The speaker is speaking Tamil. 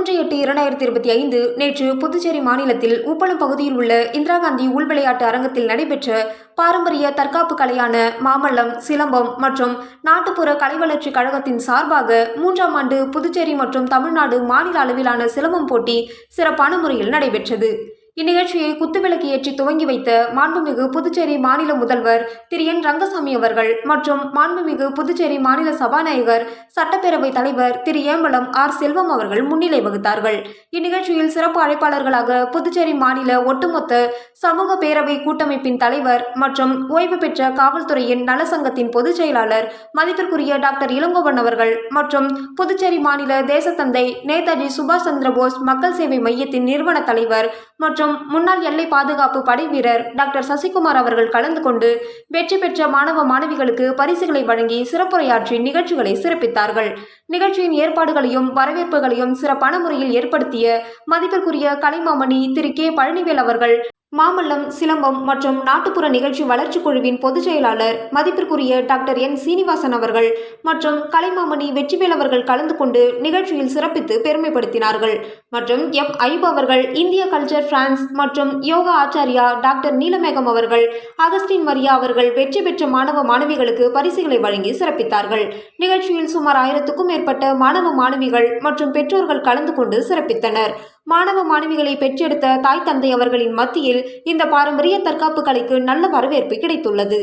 எட்டு இரண்டாயிரத்தி இருபத்தி ஐந்து நேற்று புதுச்சேரி மாநிலத்தில் உப்பளம் பகுதியில் உள்ள இந்திரா காந்தி உள் விளையாட்டு அரங்கத்தில் நடைபெற்ற பாரம்பரிய தற்காப்பு கலையான மாமல்லம் சிலம்பம் மற்றும் நாட்டுப்புற கலை வளர்ச்சி கழகத்தின் சார்பாக மூன்றாம் ஆண்டு புதுச்சேரி மற்றும் தமிழ்நாடு மாநில அளவிலான சிலம்பம் போட்டி சிறப்பான முறையில் நடைபெற்றது. இந்நிகழ்ச்சியை குத்துவிளக்கு ஏற்றி துவங்கி வைத்த மாண்புமிகு புதுச்சேரி மாநில முதல்வர் திரு என் ரங்கசாமி அவர்கள் மற்றும் மாண்புமிகு புதுச்சேரி மாநில சபாநாயகர் சட்டப்பேரவை தலைவர் திரு ஏம்பலம் ஆர் செல்வம் அவர்கள் முன்னிலை வகுத்தார்கள். இந்நிகழ்ச்சியில் சிறப்பு அழைப்பாளர்களாக புதுச்சேரி மாநில ஒட்டுமொத்த சமூக பேரவை கூட்டமைப்பின் தலைவர் மற்றும் ஓய்வு பெற்ற காவல்துறையின் நலசங்கத்தின் பொதுச் செயலாளர் மதிப்பிற்குரிய டாக்டர் இளங்கோவன் அவர்கள் மற்றும் புதுச்சேரி மாநில தேசத்தந்தை நேதாஜி சுபாஷ் சந்திர போஸ் மக்கள் சேவை மையத்தின் நிறுவன தலைவர் மற்றும் மற்றும் முன்னாள் எல்லை பாதுகாப்பு படை வீரர் டாக்டர் சசிகுமார் அவர்கள் கலந்து கொண்டு வெற்றி பெற்ற மாணவ மாணவிகளுக்கு பரிசுகளை வழங்கி சிறப்புரையாற்றி நிகழ்ச்சிகளை சிறப்பித்தார்கள். நிகழ்ச்சியின் ஏற்பாடுகளையும் வரவேற்புகளையும் சிறப்பான முறையில் ஏற்படுத்திய மதிப்பிற்குரிய கலைமாமணி திரு கே பழனிவேல் அவர்கள் மாமல்லம் சிலம்பம் மற்றும் நாட்டுப்புற நிகழ்ச்சி வளர்ச்சி குழுவின் பொதுச் செயலாளர் மதிப்பிற்குரிய டாக்டர் என். சீனிவாசன் அவர்கள் மற்றும் கலைமாமணி வெற்றிவேல் அவர்கள் கலந்து கொண்டு நிகழ்ச்சியில் சிறப்பித்து பெருமைப்படுத்தினார்கள். மற்றும் எம் ஐப். அவர்கள் இந்திய கல்ச்சர் பிரான்ஸ் மற்றும் யோகா ஆச்சாரியா டாக்டர் நீலமேகம் அவர்கள் அகஸ்டின் மரியா அவர்கள் வெற்றி பெற்ற மாணவ மாணவிகளுக்கு பரிசுகளை வழங்கி சிறப்பித்தார்கள். நிகழ்ச்சியில் சுமார் ஆயிரத்துக்கும் மேற்பட்ட மாணவ மாணவிகள் மற்றும் பெற்றோர்கள் கலந்து கொண்டு சிறப்பித்தனர். மாணவ மாணவிகளை பெற்றெடுத்த தாய் தந்தை அவர்களின் மத்தியில் இந்த பாரம்பரிய தற்காப்பு கலைக்கு நல்ல வரவேற்பு கிடைத்துள்ளது.